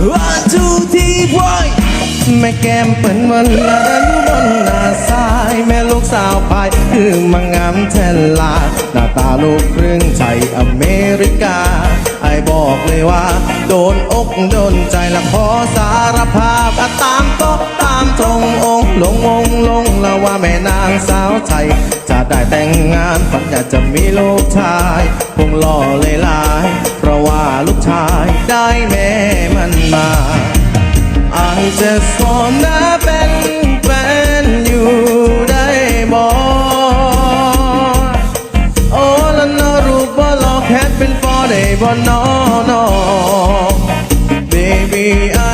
one two three boy แม่แก้มเปิ้นวันละดันบนหน้าซ้าย แม่ลูกสาวพายคือมังงามแทนลา หน้าตาลูกครึ่งไทยอเมริกา ไอบอกเลยว่า โดนอกโดนใจละขอสารภาพอะตามโต๊ะตามตรงองลงองลงแล้วว่าแม่นางสาวไทย จะได้แต่งงานฝันอยากจะมีลูกชายคงหล่อเลยายแม่มันมาอาจจะสอนนะเป็นแฟนอยู่ได้บ่โอ้ละนอรูปบ่หลอกแคทเป็นฟอได้บ่นอนอ baby I